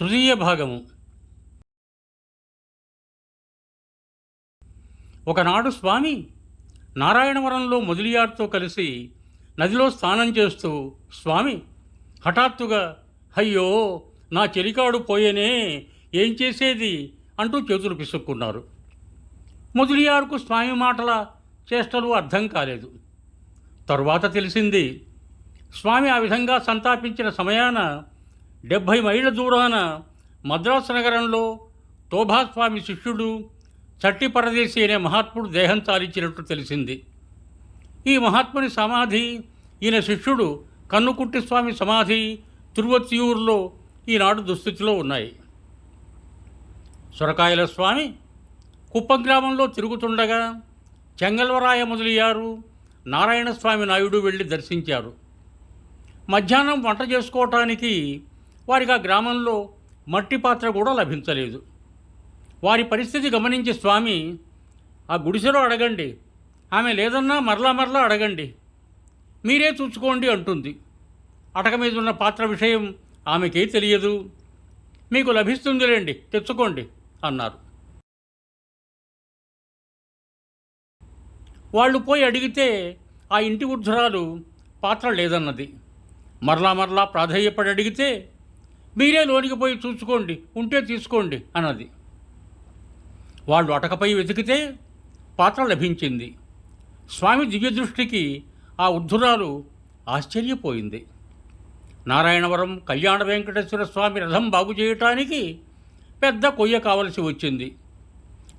తృతీయ భాగము. ఒకనాడు స్వామి నారాయణవరంలో మొదలియార్తో కలిసి నదిలో స్నానం చేస్తూ స్వామి హఠాత్తుగా అయ్యో నా చెలికాడు పోయేనే ఏం చేసేది? అంటూ చేతులు పిసుక్కున్నారు. మొదలియార్కు స్వామి మాటల చేష్టలు అర్థం కాలేదు. తరువాత తెలిసింది స్వామి ఆ విధంగా సంతాపించిన సమయాన డెబ్భై మైళ్ళ దూరాన మద్రాసు నగరంలో తోభాస్వామి శిష్యుడు చట్టి పరదేశి అనే మహాత్ముడు దేహం చాలించినట్టు తెలిసింది. ఈ మహాత్ముని సమాధి ఈయన శిష్యుడు కన్నుకుట్టి స్వామి సమాధి తిరువత్తియూరులో ఈనాడు దుస్థితిలో ఉన్నాయి. సొరకాయల స్వామి కుప్పం గ్రామంలో తిరుగుతుండగా చెంగల్వరాయ మొదలయ్యారు నారాయణస్వామి నాయుడు వెళ్ళి దర్శించారు. మధ్యాహ్నం వంట చేసుకోవటానికి వారికి ఆ గ్రామంలో మట్టి పాత్ర కూడా లభించలేదు. వారి పరిస్థితి గమనించి స్వామి ఆ గుడిసెలో అడగండి. ఆమె లేదన్నా మరలా మరలా అడగండి. మీరే చూసుకోండి అంటుంది. అటక మీద ఉన్న పాత్ర విషయం ఆమెకే తెలియదు. మీకు లభిస్తుందిలేండి తెచ్చుకోండి అన్నారు. వాళ్ళు పోయి అడిగితే ఆ ఇంటి వృద్ధురాలు పాత్ర లేదన్నది. మరలా మరలా ప్రాధేయపడి అడిగితే మీరే లోనికి పోయి చూసుకోండి ఉంటే తీసుకోండి అన్నది. వాళ్ళు అటకపై వెతికితే పాత్ర లభించింది. స్వామి దివ్యదృష్టికి ఆ ఉద్ధురాలు ఆశ్చర్యపోయింది. నారాయణవరం కళ్యాణ వెంకటేశ్వర స్వామి రథం బాగు చేయటానికి పెద్ద కొయ్య కావలసి వచ్చింది.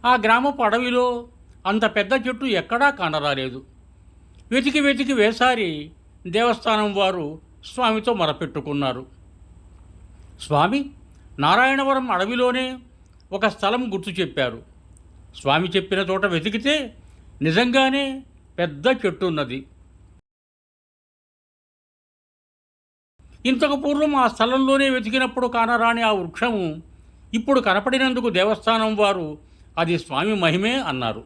ఆ గ్రామపు అడవిలో అంత పెద్ద చెట్టు ఎక్కడా కానరాలేదు. వెతికి వెతికి వేసారి దేవస్థానం వారు స్వామితో మరపెట్టుకున్నారు. స్వామి నారాయణవరం అడవిలోనే ఒక స్థలం గుర్తు చెప్పారు. స్వామి చెప్పిన చోట వెతికితే నిజంగానే పెద్ద చెట్టు ఉన్నది ఇంతకు పూర్వం ఆ స్థలంలోనే వెతికినప్పుడు కానరాని ఆ వృక్షము ఇప్పుడు కనపడినందుకు దేవస్థానం వారు అది స్వామి మహిమే అన్నారు.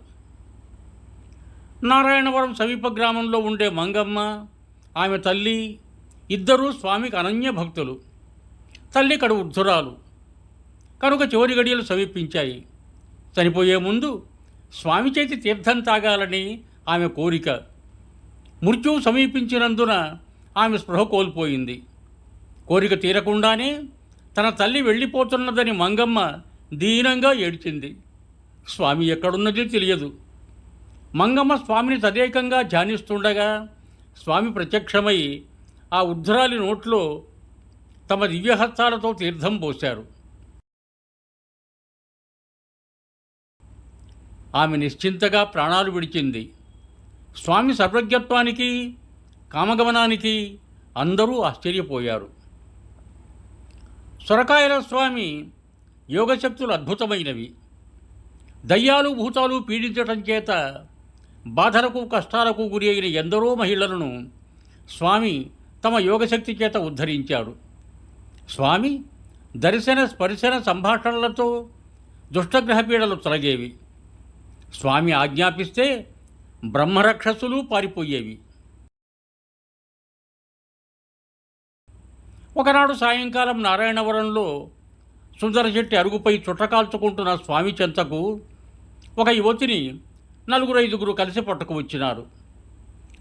నారాయణవరం సమీప గ్రామంలో ఉండే మంగమ్మ ఆమె తల్లి ఇద్దరూ స్వామికి అనన్య భక్తులు. తల్లి కడు ఉద్ధురాలు. కనుక చివరి గడియలు సమీపించాయి. చనిపోయే ముందు స్వామి చేతి తీర్థం తాగాలని ఆమె కోరిక. మృత్యువు సమీపించినందున ఆమె స్పృహ కోల్పోయింది. కోరిక తీరకుండానే తన తల్లి వెళ్ళిపోతున్నదని మంగమ్మ దీనంగా ఏడ్చింది. స్వామి ఎక్కడున్నది తెలియదు. మంగమ్మ స్వామిని తదేకంగా ధ్యానిస్తుండగా స్వామి ప్రత్యక్షమై ఆ ఉద్ధరాలి నోట్లో తమ దివ్యహస్తాలతో తీర్థం పోశారు. ఆమె నిశ్చింతగా ప్రాణాలు విడిచింది. స్వామి సర్వజ్ఞత్వానికి కామగమనానికి అందరూ ఆశ్చర్యపోయారు. సొరకాయల స్వామి యోగశక్తులు అద్భుతమైనవి. దయ్యాలు భూతాలు పీడించటం చేత బాధలకు కష్టాలకు గురి అయిన ఎందరో మహిళలను స్వామి తమ యోగశక్తి చేత ఉద్ధరించాడు. స్వామి దర్శన స్పర్శన సంభాషణలతో దుష్టగ్రహపీడలు తొలగేవి. స్వామి ఆజ్ఞాపిస్తే బ్రహ్మరక్షసులు పారిపోయేవి. ఒకనాడు సాయంకాలం నారాయణవరంలో సుందర చెట్టి అరుగుపై చుట్టకాల్చుకుంటున్న స్వామి చెంతకు ఒక యువతిని నలుగురు ఐదుగురు కలిసి పట్టుకు వచ్చినారు.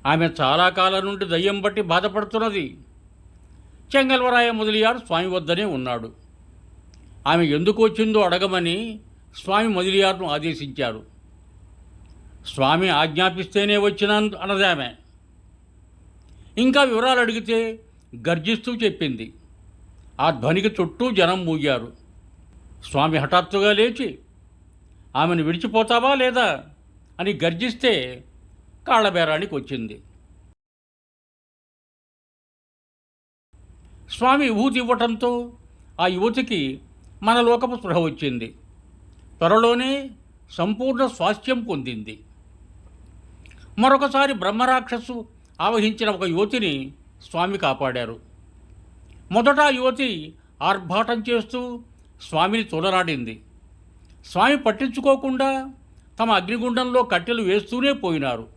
ఆమె చాలా కాలం నుండి దయ్యం బట్టి బాధపడుతున్నది. చెంగల్వరాయ మొదలియారు స్వామి వద్దనే ఉన్నాడు. ఆమె ఎందుకు వచ్చిందో అడగమని స్వామి మొదలియారును ఆదేశించారు స్వామి ఆజ్ఞాపిస్తేనే వచ్చిన అన్నదామె. ఆమె ఇంకా వివరాలు అడిగితే గర్జిస్తూ చెప్పింది. ఆ ధ్వనికి చుట్టూ జనం మూగారు. స్వామి హఠాత్తుగా లేచి ఆమెను విడిచిపోతావా లేదా? అని గర్జిస్తే కాళ్ళబేరానికి వచ్చింది. స్వామి విభూతి ఇవ్వటంతో ఆ యువతికి మన లోకపు స్పృహ వచ్చింది. త్వరలోనే సంపూర్ణ స్వాస్థ్యం పొందింది. మరొకసారి బ్రహ్మరాక్షసు ఆవహించిన ఒక యువతిని స్వామి కాపాడారు. మొదట యువతి ఆర్భాటం చేస్తూ స్వామిని తోలనాడింది స్వామి పట్టించుకోకుండా తమ అగ్నిగుండంలో కట్టెలు వేస్తూనే పోయినారు.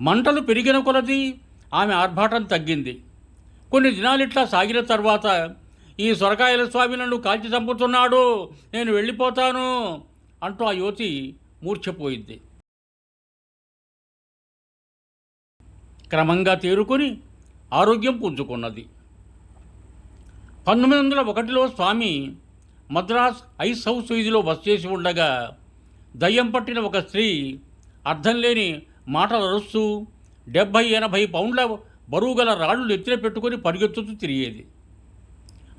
మంటలు పెరిగిన కొలది ఆమె ఆర్భాటం తగ్గింది. కొన్ని దినాలు ఇట్లా సాగిన తర్వాత ఈ సొరకాయల స్వామి నన్ను కాల్చి చంపుతున్నాడు. నేను వెళ్ళిపోతాను అంటూ ఆ యువతి మూర్ఛపోయింది. క్రమంగా తేరుకొని ఆరోగ్యం పుంజుకున్నది. పంతొమ్మిది వందల ఒకటిలో స్వామి మద్రాస్ ఐస్ హౌస్ వీధిలో బస చేసి ఉండగా దయ్యం పట్టిన ఒక స్త్రీ అర్థం లేని మాటలు అరుస్తూ డెబ్భై ఎనభై పౌండ్ల బరువు గల రాళ్ళు నెత్తిన పెట్టుకొని పరిగెత్తుతూ తిరిగేది.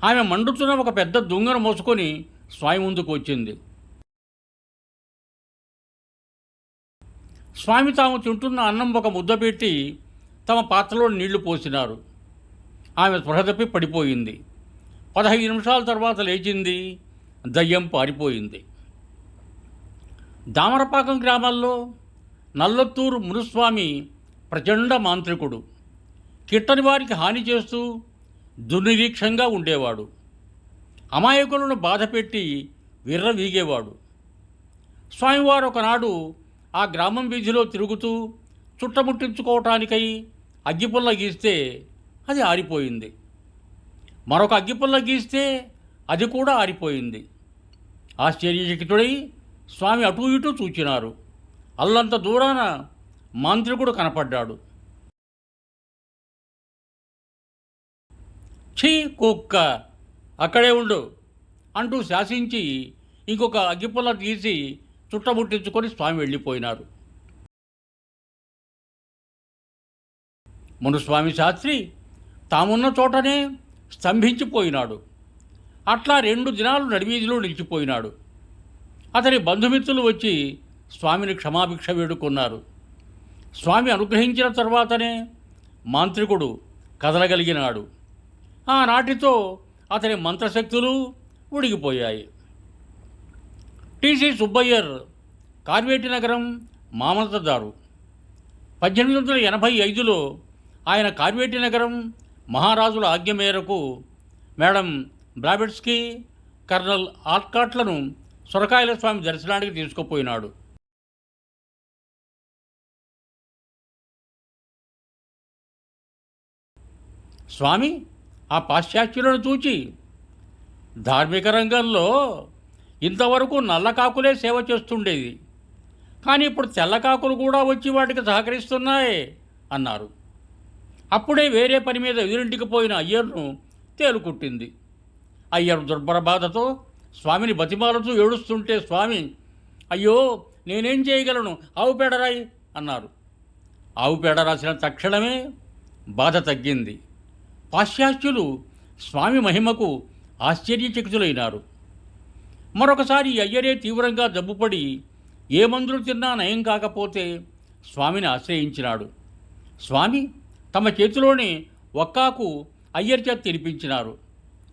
ఆమె మండుతున్న ఒక పెద్ద దుంగను మోసుకొని స్వామి ముందుకు వచ్చింది. స్వామి తాము తింటున్న అన్నం ఒక ముద్ద పెట్టి తమ పాత్రలో నీళ్ళు పోసినారు. ఆమె స్పృహ తప్పి పడిపోయింది. పదహైదు నిమిషాల తర్వాత లేచింది. దయ్యం పారిపోయింది. దామరపాకం గ్రామాల్లో నల్లత్తూరు మునుస్వామి ప్రచండ మాంత్రికుడు. కిట్టని వారికి హాని చేస్తూ దుర్నిరీక్షంగా ఉండేవాడు. అమాయకులను బాధపెట్టి విర్రవీగేవాడు స్వామివారు ఒకనాడు ఆ గ్రామం వీధిలో తిరుగుతూ చుట్టముట్టించుకోవటానికై అగ్గిపుల్ల గీస్తే అది ఆరిపోయింది. మరొక అగ్గిపుల్ల గీస్తే అది కూడా ఆరిపోయింది. ఆశ్చర్యచకితుడై స్వామి అటూ ఇటూ చూచినారు. అల్లంత దూరాన మాంత్రికుడు కనపడ్డాడు. ఛీ కుక్క అక్కడే ఉండు అంటూ శాసించి ఇంకొక అగ్గిపుల్ల తీసి చుట్టముట్టించుకొని స్వామి వెళ్ళిపోయినారు. మునుస్వామి శాస్త్రి తామున్న చోటనే స్తంభించిపోయినాడు. అట్లా రెండు దినాలు నడివీధిలో నిలిచిపోయినాడు. అతని బంధుమిత్రులు వచ్చి స్వామిని క్షమాభిక్ష వేడుకున్నారు. స్వామి అనుగ్రహించిన తర్వాతనే మాంత్రికుడు కదలగలిగినాడు. ఆనాటితో అతని మంత్రశక్తులు ఉడిగిపోయాయి. టీసీ సుబ్బయ్యర్ కార్వేటి నగరం మామలతదారు పద్దెనిమిది వందల ఎనభై ఐదులో ఆయన కార్వేటి నగరం మహారాజుల ఆజ్ఞ మేరకు మేడం బ్రాబెట్స్కి కర్నల్ ఆల్కాట్లను సొరకాయల స్వామి దర్శనానికి తీసుకుపోయినాడు. స్వామి ఆ పాశ్చాత్యులను చూచి ధార్మిక రంగంలో ఇంతవరకు నల్లకాకులే సేవ చేస్తుండేది. కానీ ఇప్పుడు తెల్లకాకులు కూడా వచ్చి వాటికి సహకరిస్తున్నాయి అన్నారు. అప్పుడే వేరే పని మీద ఎదురింటికి పోయిన అయ్యర్ను తేలుకుట్టింది. అయ్యర్ దుర్భర బాధతో స్వామిని బతిమాలతూ ఏడుస్తుంటే స్వామి అయ్యో నేనేం చేయగలను? ఆవు పేడరాయి అన్నారు. ఆవు పేడ రాసిన తక్షణమే బాధ తగ్గింది. పాశ్చాత్యులు స్వామి మహిమకు ఆశ్చర్యచకితులైనారు. మరొకసారి అయ్యరే తీవ్రంగా జబ్బుపడి ఏ మందులు తిన్నా నయం కాకపోతే స్వామిని ఆశ్రయించినాడు. స్వామి తమ చేతిలోనే ఒక్కాకు అయ్యర్ చేత తినిపించినారు.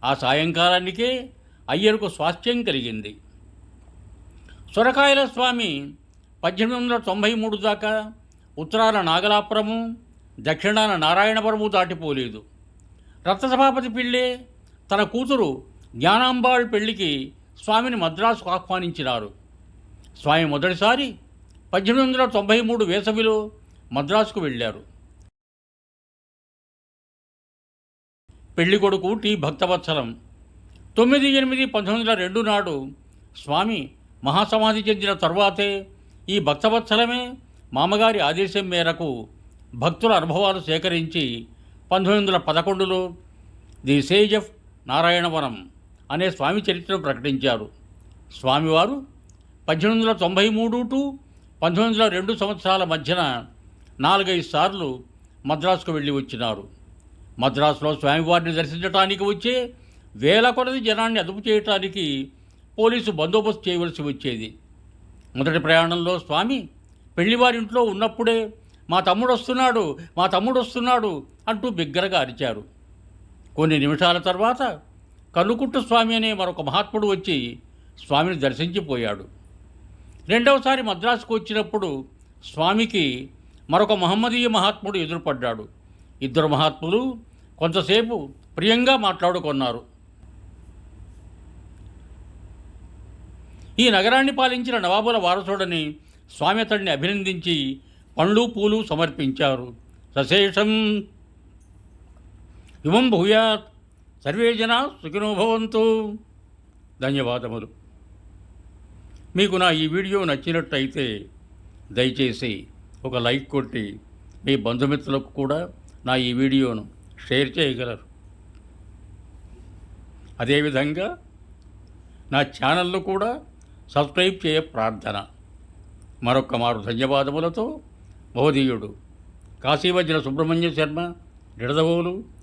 ఆ సాయంకాలానికే అయ్యర్కు స్వాస్థ్యం కలిగింది. సొరకాయల స్వామి పద్దెనిమిది వందల తొంభై మూడు దాకా ఉత్తరాన నాగలాపురము దక్షిణాన నారాయణపురము దాటిపోలేదు. రత్నసభాపతి పిళ్ళే తన కూతురు జ్ఞానాంబాళ్ పెళ్ళికి స్వామిని మద్రాసుకు ఆహ్వానించినారు. స్వామి మొదటిసారి పద్దెనిమిది వందల తొంభై మూడు వేసవిలో మద్రాసుకు వెళ్ళారు. పెళ్ళి కొడుకు టి. భక్తవత్సలం. తొమ్మిది ఎనిమిది పంతొమ్మిది వందల రెండు నాడు స్వామి మహాసమాధి చెందిన తర్వాతే ఈ భక్తవత్సలమే మామగారి ఆదేశం మేరకు భక్తుల అనుభవాలు సేకరించి పంతొమ్మిది వందల పదకొండులో ది సేజ్ ఆఫ్ నారాయణవనం అనే స్వామి చరిత్రను ప్రకటించారు. స్వామివారు పద్దెనిమిది వందల తొంభై మూడు టు పంతొమ్మిది వందల రెండు సంవత్సరాల మధ్యన నాలుగైదు సార్లు మద్రాసుకు వెళ్ళి వచ్చినారు. మద్రాసులో స్వామివారిని దర్శించడానికి వచ్చే వేల కొలది జనాన్ని అదుపు చేయటానికి పోలీసు బందోబస్తు చేయవలసి వచ్చేది. మొదటి ప్రయాణంలో స్వామి పెళ్ళివారింట్లో ఉన్నప్పుడే మా తమ్ముడు వస్తున్నాడు మా తమ్ముడు వస్తున్నాడు అంటూ బిగ్గరగా అరిచారు. కొన్ని నిమిషాల తర్వాత కల్లుకుట్టు స్వామి అనే మరొక మహాత్ముడు వచ్చి స్వామిని దర్శించిపోయాడు. రెండవసారి మద్రాసుకు వచ్చినప్పుడు స్వామికి మరొక మహమ్మదీయ మహాత్ముడు ఎదురుపడ్డాడు. ఇద్దరు మహాత్ములు కొంతసేపు ప్రియంగా మాట్లాడుకున్నారు. ఈ నగరాన్ని పాలించిన నవాబుల వారసుడని స్వామి అతడిని అభినందించి పండ్లు పూలు సమర్పించారు. సశేషం ఇవం భూయాత్. సర్వే జనా సుఖినోభవంతు ధన్యవాదములు. మీకు నా ఈ వీడియో నచ్చినట్టయితే దయచేసి ఒక లైక్ కొట్టి మీ బంధుమిత్రులకు కూడా నా ఈ వీడియోను షేర్ చేయగలరు. అదేవిధంగా నా ఛానల్ను కూడా సబ్స్క్రైబ్ చేయ ప్రార్థన. మరొక్క మారు ధన్యవాదములతో మహోదీయుడు కాశీవజ్ర సుబ్రహ్మణ్య శర్మ నిడదవోలు.